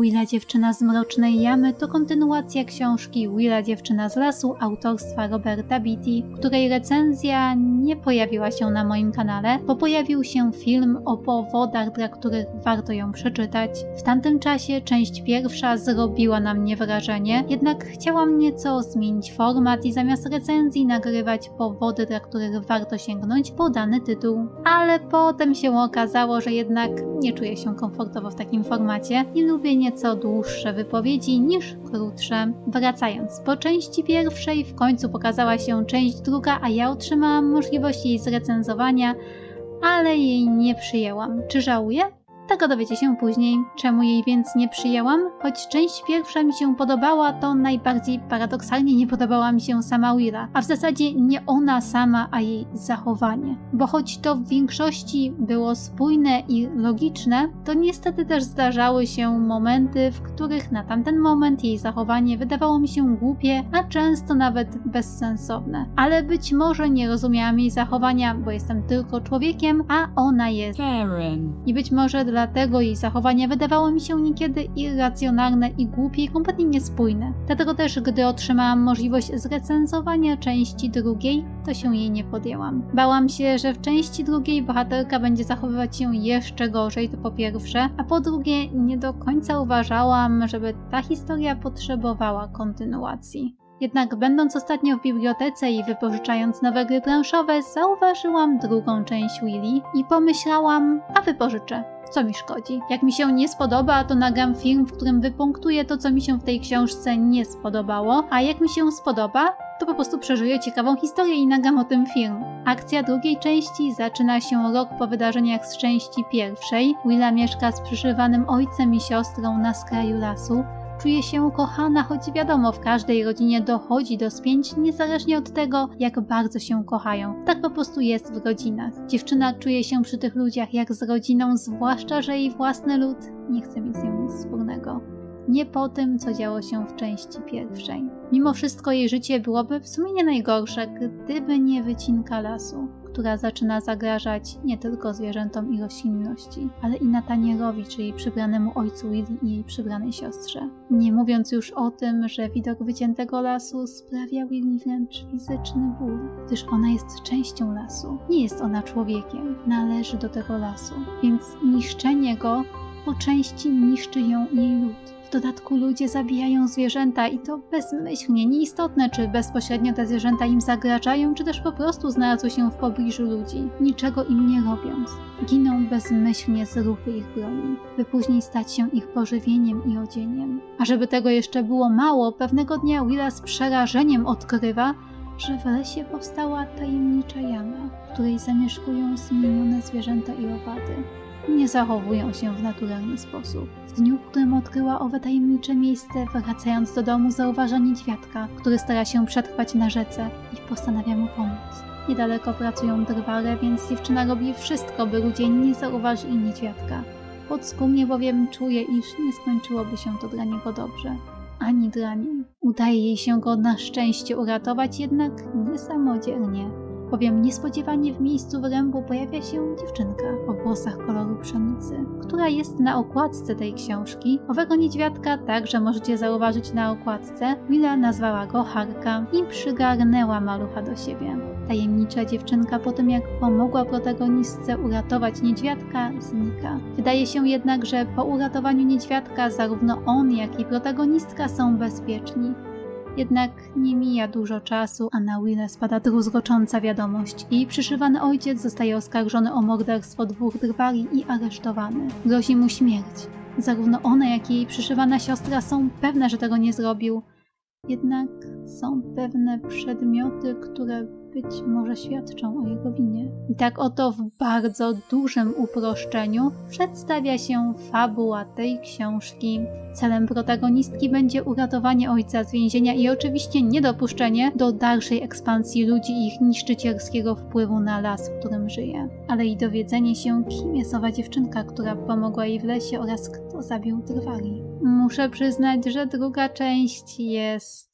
Willa Dziewczyna z Mrocznej Jamy to kontynuacja książki Willa Dziewczyna z Lasu autorstwa Roberta Beatty, której recenzja nie pojawiła się na moim kanale, bo pojawił się film o powodach, dla których warto ją przeczytać. W tamtym czasie część pierwsza zrobiła na mnie wrażenie, jednak chciałam nieco zmienić format i zamiast recenzji nagrywać powody, dla których warto sięgnąć po dany tytuł. Ale potem się okazało, że jednak nie czuję się komfortowo w takim formacie i lubię nieco dłuższe wypowiedzi niż krótsze. Wracając, po części pierwszej w końcu pokazała się część druga, a ja otrzymałam możliwość jej zrecenzowania, ale jej nie przyjęłam. Czy żałuję? Tego dowiecie się później. Czemu jej więc nie przyjęłam? Choć część pierwsza mi się podobała, to najbardziej paradoksalnie nie podobała mi się sama Willa, a w zasadzie nie ona sama, a jej zachowanie. Bo choć to w większości było spójne i logiczne, to niestety też zdarzały się momenty, w których na tamten moment jej zachowanie wydawało mi się głupie, a często nawet bezsensowne. Ale być może nie rozumiałam jej zachowania, bo jestem tylko człowiekiem, a ona jest Karen. i być może dlatego jej zachowanie wydawało mi się niekiedy irracjonalne i głupie i kompletnie niespójne. Dlatego też, gdy otrzymałam możliwość zrecenzowania części drugiej, to się jej nie podjęłam. Bałam się, że w części drugiej bohaterka będzie zachowywać się jeszcze gorzej, to po pierwsze, a po drugie, nie do końca uważałam, żeby ta historia potrzebowała kontynuacji. Jednak będąc ostatnio w bibliotece i wypożyczając nowe gry planszowe, zauważyłam drugą część Willy i pomyślałam, a wypożyczę. Co mi szkodzi? Jak mi się nie spodoba, to nagram film, w którym wypunktuję to, co mi się w tej książce nie spodobało, a jak mi się spodoba, to po prostu przeżyję ciekawą historię i nagram o tym film. Akcja drugiej części zaczyna się rok po wydarzeniach z części pierwszej. Willa mieszka z przyszywanym ojcem i siostrą na skraju lasu. Czuje się kochana, choć wiadomo, w każdej rodzinie dochodzi do spięć, niezależnie od tego, jak bardzo się kochają. Tak po prostu jest w rodzinach. Dziewczyna czuje się przy tych ludziach jak z rodziną, zwłaszcza, że jej własny lud nie chce mieć z nią nic wspólnego. Nie po tym, co działo się w części pierwszej. Mimo wszystko jej życie byłoby w sumie nie najgorsze, gdyby nie wycinka lasu która zaczyna zagrażać nie tylko zwierzętom i roślinności, ale i Natanierowi, czyli przybranemu ojcu Willy i jej przybranej siostrze. Nie mówiąc już o tym, że widok wyciętego lasu sprawia Willy wręcz fizyczny ból, gdyż ona jest częścią lasu. Nie jest ona człowiekiem, należy do tego lasu, więc niszczenie go po części niszczy ją i jej lud. W dodatku ludzie zabijają zwierzęta i to bezmyślnie, nieistotne czy bezpośrednio te zwierzęta im zagrażają, czy też po prostu znalazły się w pobliżu ludzi, niczego im nie robiąc. Giną bezmyślnie z ruchy ich broni, by później stać się ich pożywieniem i odzieniem. A żeby tego jeszcze było mało, pewnego dnia Willa z przerażeniem odkrywa, że w lesie powstała tajemnicza jama, w której zamieszkują zmienione zwierzęta i owady nie zachowują się w naturalny sposób. W dniu, w którym odkryła owe tajemnicze miejsce, wracając do domu, zauważa niedźwiadka, który stara się przetrwać na rzece i postanawia mu pomóc. Niedaleko pracują drwale, więc dziewczyna robi wszystko, by ludzie nie zauważyli niedźwiadka. Podskórnie bowiem czuje, iż nie skończyłoby się to dla niego dobrze. Ani dla niej. Udaje jej się go na szczęście uratować, jednak nie samodzielnie bowiem niespodziewanie w miejscu wyrębu pojawia się dziewczynka o włosach koloru pszenicy, która jest na okładce tej książki. Owego niedźwiadka także możecie zauważyć na okładce. Willa nazwała go Harka i przygarnęła malucha do siebie. Tajemnicza dziewczynka po tym jak pomogła protagonistce uratować niedźwiadka, znika. Wydaje się jednak, że po uratowaniu niedźwiadka zarówno on, jak i protagonistka są bezpieczni. Jednak nie mija dużo czasu, a na Willę spada druzgocząca wiadomość. Jej przyszywany ojciec zostaje oskarżony o morderstwo dwóch drwali i aresztowany. Grozi mu śmierć. Zarówno ona, jak i jej przyszywana siostra są pewne, że tego nie zrobił. Jednak są pewne przedmioty, które być może świadczą o jego winie. I tak oto w bardzo dużym uproszczeniu przedstawia się fabuła tej książki. Celem protagonistki będzie uratowanie ojca z więzienia i oczywiście niedopuszczenie do dalszej ekspansji ludzi i ich niszczycielskiego wpływu na las, w którym żyje. Ale i dowiedzenie się, kim jest owa dziewczynka, która pomogła jej w lesie oraz kto zabił drwali. Muszę przyznać, że druga część jest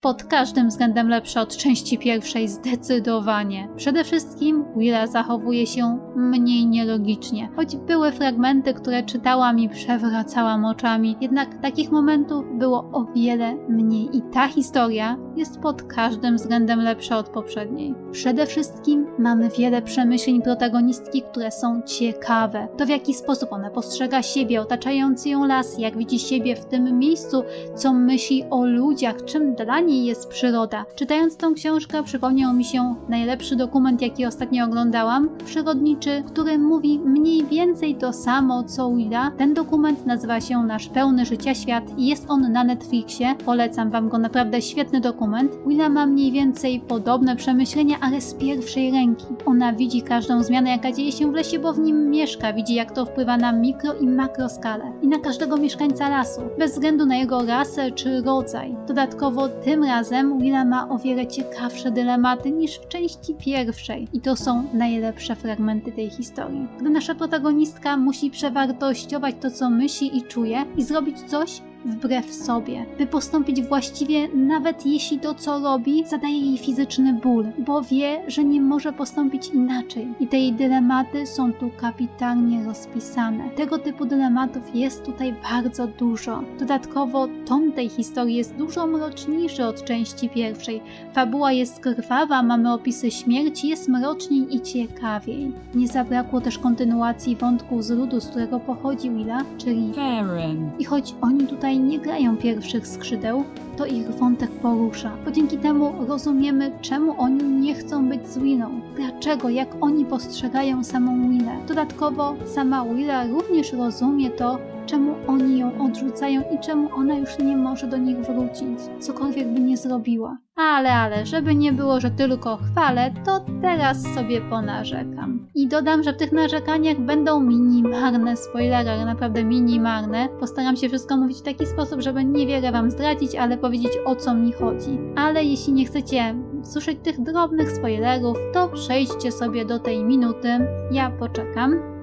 pod każdym względem lepsza od części pierwszej, zdecydowanie. Przede wszystkim Willa zachowuje się mniej nielogicznie. Choć były fragmenty, które czytałam i przewracałam oczami, jednak takich momentów było o wiele mniej i ta historia jest pod każdym względem lepsza od poprzedniej. Przede wszystkim mamy wiele przemyśleń protagonistki, które są ciekawe. To w jaki sposób ona postrzega siebie, otaczający ją las, jak widzi siebie w tym miejscu, co myśli o ludziach, czym dla niej jest przyroda. Czytając tą książkę przypomniał mi się najlepszy dokument, jaki ostatnio oglądałam, przyrodniczy, który mówi mniej więcej to samo co Willa. Ten dokument nazywa się Nasz pełny życia świat i jest on na Netflixie. Polecam wam go, naprawdę świetny dokument. Willa ma mniej więcej podobne przemyślenia, ale z pierwszej ręki. Ona widzi każdą zmianę, jaka dzieje się w lesie, bo w nim mieszka, widzi jak to wpływa na mikro i makroskalę i na każdego mieszkańca lasu, bez względu na jego rasę czy rodzaj. Dodatkowo tym razem Willa ma o wiele ciekawsze dylematy niż w części pierwszej i to są najlepsze fragmenty tej historii. Gdy nasza protagonistka musi przewartościować to, co myśli i czuje i zrobić coś, wbrew sobie, by postąpić właściwie, nawet jeśli to, co robi, zadaje jej fizyczny ból, bo wie, że nie może postąpić inaczej. I te jej dylematy są tu kapitalnie rozpisane. Tego typu dylematów jest tutaj bardzo dużo. Dodatkowo ton tej historii jest dużo mroczniejszy od części pierwszej. Fabuła jest krwawa, mamy opisy śmierci, jest mroczniej i ciekawiej. Nie zabrakło też kontynuacji wątku z ludu, z którego pochodzi Willa, czyli Karen. i choć oni tutaj nie grają pierwszych skrzydeł, to ich wątek porusza, bo dzięki temu rozumiemy, czemu oni nie chcą być z Willą, dlaczego, jak oni postrzegają samą Willę. Dodatkowo sama Willa również rozumie to, czemu oni ją odrzucają i czemu ona już nie może do nich wrócić, cokolwiek by nie zrobiła. Ale, ale, żeby nie było, że tylko chwalę, to teraz sobie ponarzekam. I dodam, że w tych narzekaniach będą minimalne spoilery, ale naprawdę minimalne. Postaram się wszystko mówić w taki sposób, żeby niewiele wam zdradzić, ale powiedzieć o co mi chodzi. Ale jeśli nie chcecie słyszeć tych drobnych spoilerów, to przejdźcie sobie do tej minuty. Ja poczekam.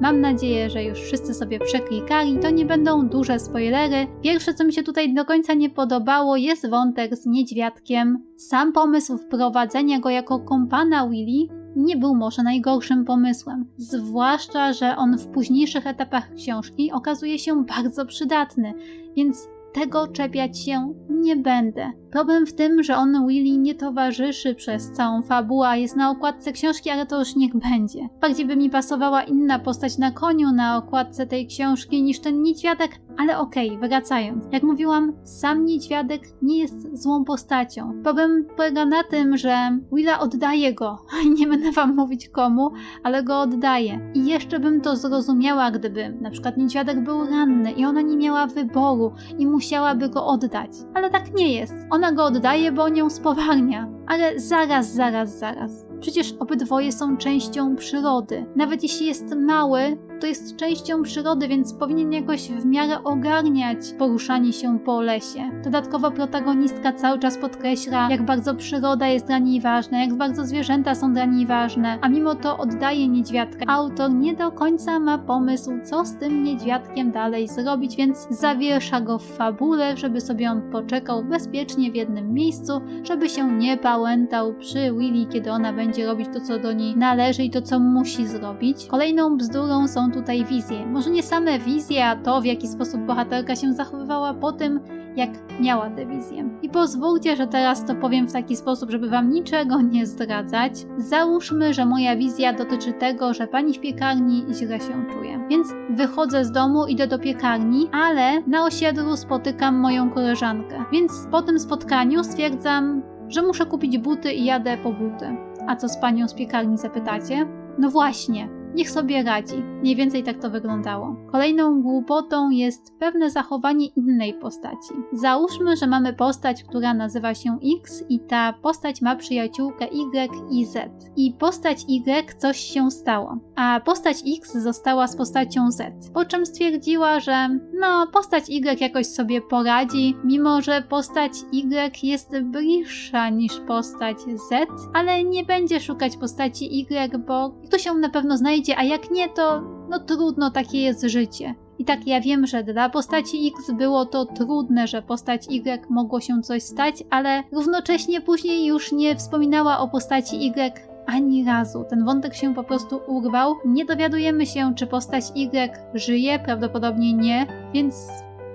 Mam nadzieję, że już wszyscy sobie przeklikali, to nie będą duże spoilery. Pierwsze, co mi się tutaj do końca nie podobało, jest wątek z niedźwiadkiem. Sam pomysł wprowadzenia go jako kompana Willy nie był może najgorszym pomysłem. Zwłaszcza, że on w późniejszych etapach książki okazuje się bardzo przydatny, więc tego czepiać się nie będę. Problem w tym, że on Willy nie towarzyszy przez całą fabułę, a jest na okładce książki, ale to już niech będzie. Bardziej by mi pasowała inna postać na koniu na okładce tej książki niż ten niedźwiadek, ale okej, wracając. Jak mówiłam, sam niedźwiadek nie jest złą postacią. Problem polega na tym, że Willa oddaje go. Nie będę wam mówić komu, ale go oddaje. I jeszcze bym to zrozumiała, gdyby na przykład niedźwiadek był ranny i ona nie miała wyboru i musiałaby go oddać. Ale tak nie jest. Ona go oddaje, bo on ją spowarnia. Ale zaraz, zaraz, zaraz. Przecież obydwoje są częścią przyrody. Nawet jeśli jest mały, to jest częścią przyrody, więc powinien jakoś w miarę ogarniać poruszanie się po lesie. Dodatkowo protagonistka cały czas podkreśla, jak bardzo przyroda jest dla niej ważna, jak bardzo zwierzęta są dla niej ważne, a mimo to oddaje niedźwiadka. Autor nie do końca ma pomysł, co z tym niedźwiadkiem dalej zrobić, więc zawiesza go w fabule, żeby sobie on poczekał bezpiecznie w jednym miejscu, żeby się nie pałętał przy Willy, kiedy ona będzie robić to, co do niej należy i to, co musi zrobić. Kolejną bzdurą są tutaj wizje. Może nie same wizje, a to, w jaki sposób bohaterka się zachowywała po tym, jak miała tę wizję. I pozwólcie, że teraz to powiem w taki sposób, żeby wam niczego nie zdradzać. Załóżmy, że moja wizja dotyczy tego, że pani w piekarni źle się czuje. Więc wychodzę z domu, idę do piekarni, ale na osiedlu spotykam moją koleżankę. Więc po tym spotkaniu stwierdzam, że muszę kupić buty i jadę po buty. A co z panią z piekarni zapytacie? No właśnie, niech sobie radzi. Mniej więcej tak to wyglądało. Kolejną głupotą jest pewne zachowanie innej postaci. Załóżmy, że mamy postać, która nazywa się X i ta postać ma przyjaciółkę Y i Z. I postać Y coś się stało, a postać X została z postacią Z. Po czym stwierdziła, że no, postać Y jakoś sobie poradzi, mimo że postać Y jest bliższa niż postać Z, ale nie będzie szukać postaci Y, bo ktoś ją na pewno znajdzie, a jak nie, to no trudno, takie jest życie. I tak ja wiem, że dla postaci X było to trudne, że postać Y mogło się coś stać, ale równocześnie później już nie wspominała o postaci Y ani razu. Ten wątek się po prostu urwał. Nie dowiadujemy się, czy postać Y żyje, prawdopodobnie nie, więc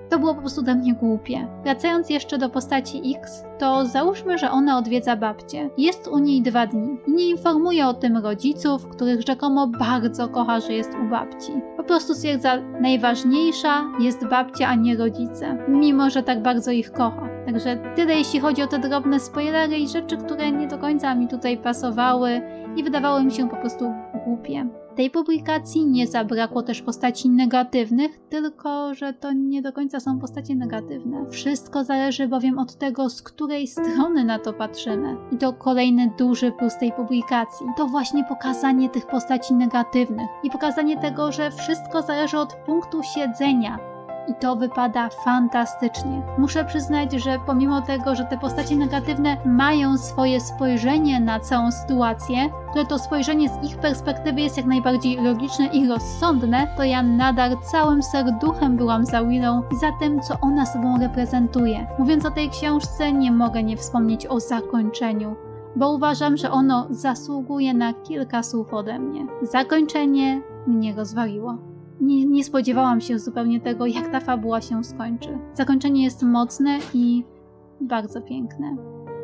to było po prostu dla mnie głupie. Wracając jeszcze do postaci X, to załóżmy, że ona odwiedza babcię. Jest u niej dwa dni i nie informuje o tym rodziców, których rzekomo bardzo kocha, że jest u babci. Po prostu stwierdza, najważniejsza jest babcia, a nie rodzice, mimo że tak bardzo ich kocha. Także tyle jeśli chodzi o te drobne spoilery i rzeczy, które nie do końca mi tutaj pasowały i wydawały mi się po prostu głupie. Tej publikacji nie zabrakło też postaci negatywnych, tylko że to nie do końca są postacie negatywne. Wszystko zależy bowiem od tego, z której strony na to patrzymy. I to kolejny duży plus tej publikacji. To właśnie pokazanie tych postaci negatywnych i pokazanie tego, że wszystko zależy od punktu siedzenia, i to wypada fantastycznie. Muszę przyznać, że pomimo tego, że te postacie negatywne mają swoje spojrzenie na całą sytuację, które to spojrzenie z ich perspektywy jest jak najbardziej logiczne i rozsądne, to ja nadal całym serduchem byłam za Willą i za tym, co ona sobą reprezentuje. Mówiąc o tej książce, nie mogę nie wspomnieć o zakończeniu bo uważam, że ono zasługuje na kilka słów ode mnie. Zakończenie mnie rozwaliło. Nie, nie spodziewałam się zupełnie tego, jak ta fabuła się skończy. Zakończenie jest mocne i bardzo piękne.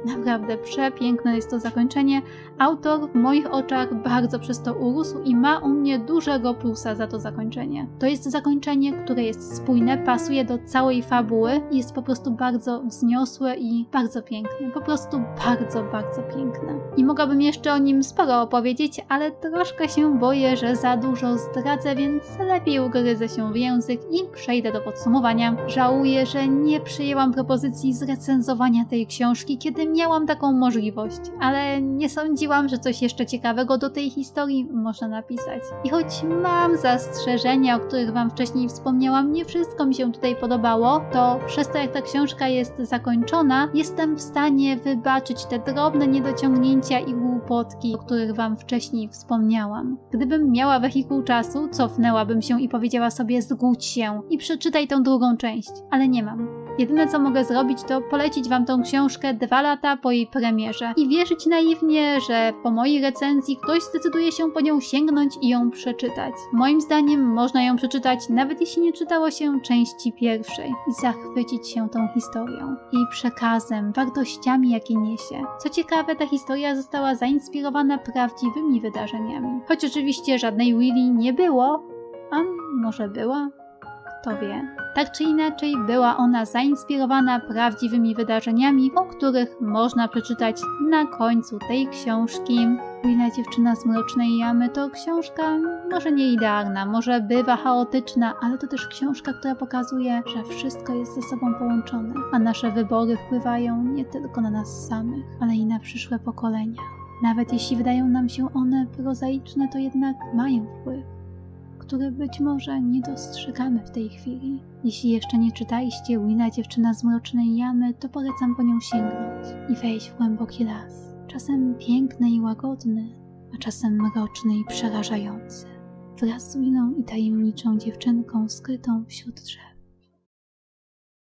Naprawdę przepiękne jest to zakończenie. Autor w moich oczach bardzo przez to urósł i ma u mnie dużego plusa za to zakończenie. To jest zakończenie, które jest spójne, pasuje do całej fabuły i jest po prostu bardzo wzniosłe i bardzo piękne. Po prostu bardzo, bardzo piękne. I mogłabym jeszcze o nim sporo opowiedzieć, ale troszkę się boję, że za dużo zdradzę, więc lepiej ugryzę się w język i przejdę do podsumowania. Żałuję, że nie przyjęłam propozycji zrecenzowania tej książki, kiedy miałam taką możliwość, ale nie sądziłam, że coś jeszcze ciekawego do tej historii można napisać. I choć mam zastrzeżenia, o których Wam wcześniej wspomniałam, nie wszystko mi się tutaj podobało, to przez to jak ta książka jest zakończona, jestem w stanie wybaczyć te drobne niedociągnięcia i głupotki, o których Wam wcześniej wspomniałam. Gdybym miała wehikuł czasu, cofnęłabym się i powiedziała sobie zgódź się i przeczytaj tą drugą część, ale nie mam. Jedyne co mogę zrobić to polecić wam tą książkę dwa lata po jej premierze i wierzyć naiwnie, że po mojej recenzji ktoś zdecyduje się po nią sięgnąć i ją przeczytać. Moim zdaniem można ją przeczytać nawet jeśli nie czytało się części pierwszej i zachwycić się tą historią, jej przekazem, wartościami jakie niesie. Co ciekawe, ta historia została zainspirowana prawdziwymi wydarzeniami. Choć oczywiście żadnej Willy nie było, a może była? Kto wie. Tak czy inaczej, była ona zainspirowana prawdziwymi wydarzeniami, o których można przeczytać na końcu tej książki. Willa dziewczyna z mrocznej jamy to książka może nie idealna, może bywa chaotyczna, ale to też książka, która pokazuje, że wszystko jest ze sobą połączone, a nasze wybory wpływają nie tylko na nas samych, ale i na przyszłe pokolenia. Nawet jeśli wydają nam się one prozaiczne, to jednak mają wpływ który być może nie dostrzegamy w tej chwili. Jeśli jeszcze nie czytaliście Willa Dziewczyna z Mrocznej Jamy, to polecam po nią sięgnąć i wejść w głęboki las. Czasem piękny i łagodny, a czasem mroczny i przerażający. Wraz z Willą i tajemniczą dziewczynką skrytą wśród drzew.